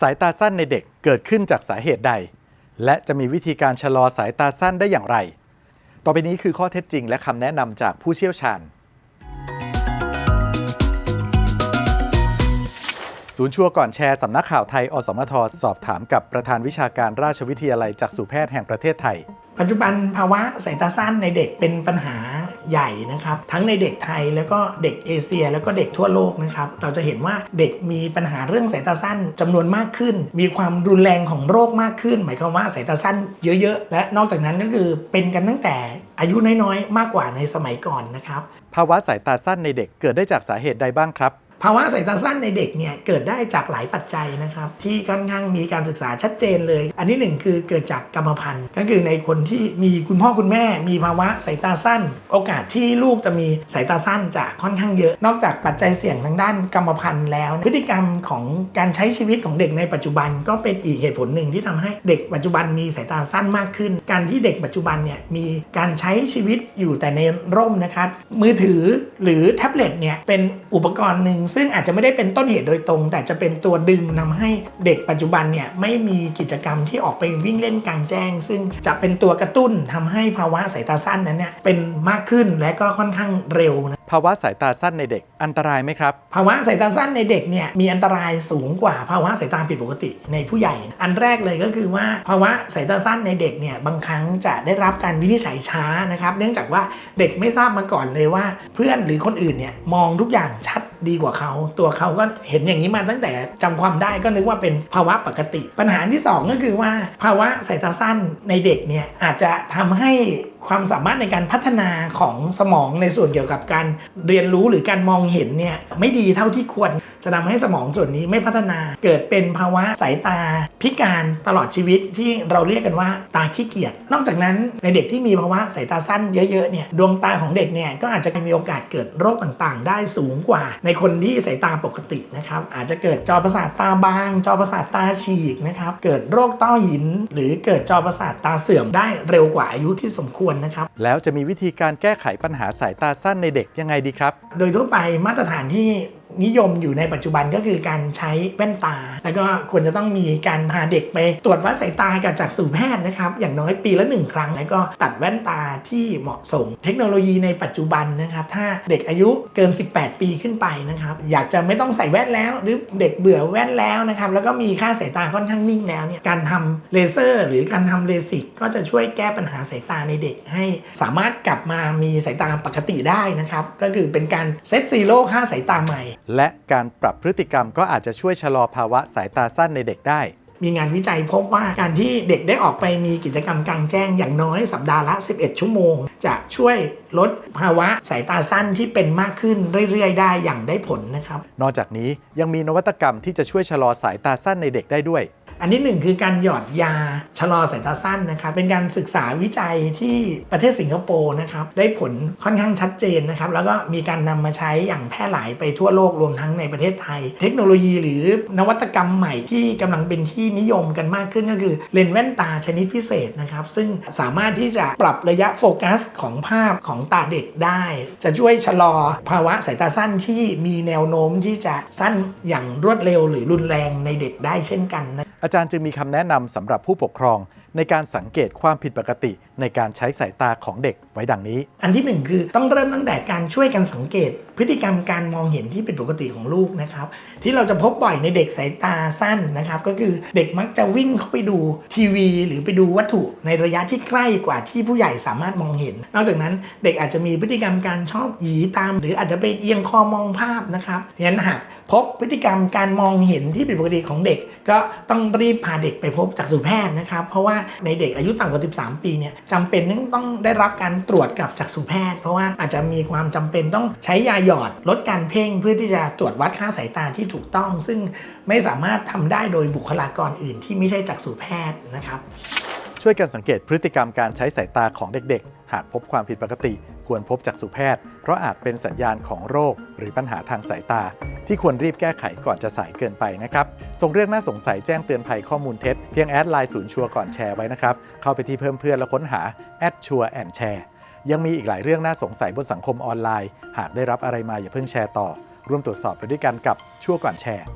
สายตาสั้นในเด็กเกิดขึ้นจากสาเหตุใด และจะมีวิธีการชะลอสายตาสั้นได้อย่างไร ต่อไปนี้คือข้อเท็จจริงและคำแนะนำจากผู้เชี่ยวชาญ ศูนย์ชัวก่อนแชร์สำนักข่าวไทย อสมทสอบถามกับประธานวิชาการราชวิทยาลัยจักษุแพทย์แห่งประเทศไทย ปัจจุบันภาวะสายตาสั้นในเด็กเป็นปัญหา ใหญ่นะครับ ทั้งในเด็กไทยแล้วก็เด็กเอเชีย แล้วก็เด็กทั่วโลกนะครับ เราจะเห็นว่าเด็กมีปัญหาเรื่องสายตาสั้นจำนวนมากขึ้น มีความรุนแรงของโรคมากขึ้น หมายความว่าสายตาสั้นเยอะ ๆ และนอกจากนั้นก็คือเป็นกันตั้งแต่อายุน้อยๆ มากกว่าในสมัยก่อนนะครับ ภาวะสายตาสั้นในเด็กเกิดได้จากสาเหตุใดบ้างครับ ภาวะสายตาสั้นในเด็กเนี่ยเกิดได้จากหลายปัจจัยนะครับ ที่ค่อนข้างมีการศึกษาชัดเจนเลย อันที่หนึ่งคือเกิดจากกรรมพันธุ์ ก็คือในคนที่มีคุณพ่อคุณแม่ มีภาวะสายตาสั้น โอกาสที่ลูกจะมีสายตาสั้นจะค่อนข้างเยอะ นอกจากปัจจัยเสี่ยงทางด้านกรรมพันธุ์แล้ว พฤติกรรมของการใช้ชีวิตของเด็กในปัจจุบันก็เป็นอีกเหตุผลหนึ่งที่ทำให้เด็กปัจจุบันมีสายตาสั้นมากขึ้น การที่เด็กปัจจุบันเนี่ยมีการใช้ชีวิตอยู่แต่ในร่มนะครับมือถือหรือแท็บเล็ตเนี่ยเป็นอุปกรณ์หนึ่งซึ่งอาจจะไม่ได้เป็นต้นเหตุโดยตรง แต่จะเป็นตัวดึงนำให้เด็กปัจจุบันเนี่ยไม่มีกิจกรรมที่ออกไปวิ่งเล่นกลางแจ้ง ซึ่งจะเป็นตัวกระตุ้นทำให้ภาวะสายตาสั้นนั้นเนี่ยเป็นมากขึ้นและก็ค่อนข้างเร็วนะ ภาวะสายตาสั้นในเด็กอันตรายไหมครับ ภาวะสายตาสั้นในเด็กเนี่ยมีอันตรายสูงกว่าภาวะสายตาผิดปกติในผู้ใหญ่ อันแรกเลยก็คือว่าภาวะสายตาสั้นในเด็กเนี่ยบางครั้งจะได้รับการวินิจฉัยช้านะครับเนื่องจากว่าเด็กไม่ทราบมาก่อนเลยว่า เพื่อนหรือคนอื่นเนี่ยมองทุกอย่างชัดดีกว่าเขา ตัวเขาก็เห็นอย่างนี้มาตั้งแต่จำความได้ก็นึกว่าเป็นภาวะปกติ ปัญหาที่สองก็คือว่า ภาวะสายตาสั้นในเด็กเนี่ยอาจจะทำให้ ความสามารถในการพัฒนาของสมองในส่วนเกี่ยวกับการเรียนรู้หรือการมองเห็นเนี่ยไม่ดีเท่าที่ควร จะทำให้สมองส่วนนี้ไม่พัฒนาเกิดเป็นภาวะสายตา พิการตลอดชีวิตที่เราเรียกกันว่าตาขี้เกียจนอกจากนั้นในเด็กที่มีภาวะสายตาสั้นเยอะๆเนี่ยดวงตาของเด็กเนี่ยก็อาจจะมีโอกาสเกิดโรคต่างๆ ได้สูงกว่า ในคนที่สายตาปกตินะครับอาจจะเกิดจอประสาทตาบาง จอประสาทตาฉีกนะครับเกิดโรคต้อหิน หรือเกิดจอประสาทตาเสื่อมได้เร็วกว่าอายุที่สมควรนะครับ แล้วจะมีวิธีการแก้ไขปัญหาสายตาสั้นในเด็กยังไงดีครับ โดยทั่วไปมาตรฐานที่ นิยมอยู่ในปัจจุบันก็คือการใช้แว่นตา แล้วก็ควรจะต้องมีการพาเด็กไปตรวจวัดสายตากับจักษุแพทย์นะครับ อย่างน้อยปีละหนึ่งครั้ง แล้วก็ตัดแว่นตาที่เหมาะสม เทคโนโลยีในปัจจุบันนะครับ ถ้าเด็กอายุเกิน 18 ปีขึ้นไปนะครับ อยากจะไม่ต้องใส่แว่นแล้ว หรือเด็กเบื่อแว่นแล้วนะครับ แล้วก็มีค่าสายตาค่อนข้างนิ่งแล้วเนี่ย การทำเลเซอร์ หรือการทำเลสิกก็จะช่วยแก้ปัญหาสายตาในเด็ก ให้สามารถกลับมามีสายตาปกติได้นะครับ ก็คือเป็นการเซตซีโร่ค่าสายตาใหม่และการปรับพฤติกรรมก็อาจจะช่วยชะลอภาวะสายตาสั้นในเด็กได้ มีงานวิจัยพบว่าการที่เด็กได้ออกไปมีกิจกรรมกลางแจ้งอย่างน้อยสัปดาห์ละ 11 ชั่วโมง จะช่วยลดภาวะสายตาสั้นที่เป็นมากขึ้นเรื่อยๆ ได้อย่างได้ผลนะครับ นอกจากนี้ยังมีนวัตกรรมที่จะช่วยชะลอสายตาสั้นในเด็กได้ด้วย อันที่หนึ่งคือการหยอดยาชะลอสายตาสั้นนะครับเป็นการศึกษาวิจัยที่ประเทศสิงคโปร์นะครับได้ผลค่อนข้างชัดเจนนะครับแล้วก็มีการนำมาใช้อย่างแพร่หลายไปทั่วโลกรวมทั้งในประเทศไทย เทคโนโลยีหรือนวัตกรรมใหม่ที่กำลังเป็นที่นิยมกันมากขึ้นก็คือเลนส์แว่นตาชนิดพิเศษนะครับซึ่งสามารถที่จะปรับระยะโฟกัสของภาพของตาเด็กได้ จะช่วยชะลอภาวะสายตาสั้นที่มีแนวโน้มที่จะสั้นอย่างรวดเร็วหรือรุนแรงในเด็กได้เช่นกันนะ อาจารย์จึงมีคำแนะนำสำหรับผู้ปกครอง ในการสังเกตความผิดปกติ ในการใช้สายตาของเด็กไว้ดังนี้ อันที่หนึ่งคือต้องเริ่มตั้งแต่การช่วยกันสังเกต พฤติกรรมการมองเห็นที่เป็นปกติของลูกนะครับ ที่เราจะพบบ่อยในเด็กสายตาสั้นนะครับ ก็คือเด็กมักจะวิ่งเข้าไปดูทีวี หรือไปดูวัตถุในระยะที่ใกล้กว่าที่ผู้ใหญ่สามารถมองเห็น นอกจากนั้นเด็กอาจจะมีพฤติกรรมการชอบหยีตาม หรืออาจจะไปเอียงคอมองภาพนะครับงั้นหากพบพฤติกรรมการมองเห็นที่ผิดปกติของเด็ก ก็ต้องรีบพาเด็กไปพบจักษุแพทย์นะครับ เพราะว่าในเด็กอายุต่ำกว่า 13 ปีเนี่ยจำเป็นต้องได้รับการตรวจกับจักษุแพทย์ เพราะว่าอาจจะมีความจำเป็นต้องใช้ยาหยอดลดการเพ่งเพื่อที่จะตรวจวัดค่าสายตาที่ถูกต้อง ซึ่งไม่สามารถทำได้โดยบุคลากรอื่นที่ไม่ใช่จักษุแพทย์นะครับ ช่วยกันสังเกตพฤติกรรมการใช้สายตาของเด็กๆ หากพบความผิดปกติ ควรพบจักษุแพทย์ เพราะอาจเป็นสัญญาณของโรค หรือปัญหาทางสายตา ที่ควรรีบแก้ไขก่อนจะสายเกินไปนะครับ ส่งเรื่องน่าสงสัยแจ้งเตือนภัยข้อมูลเท็จ เพียงแอดไลน์ศูนย์ชัวก่อนแชร์ไว้นะครับ เข้าไปที่เพิ่มเพื่อนแล้วค้นหาแอดชัวแอนแชร์ยังมีอีกหลายเรื่องน่าสงสัยบนสังคมออนไลน์ หากได้รับอะไรมาอย่าเพิ่งแชร์ต่อ ร่วมตรวจสอบไปด้วยกันกับชัวก่อนแชร์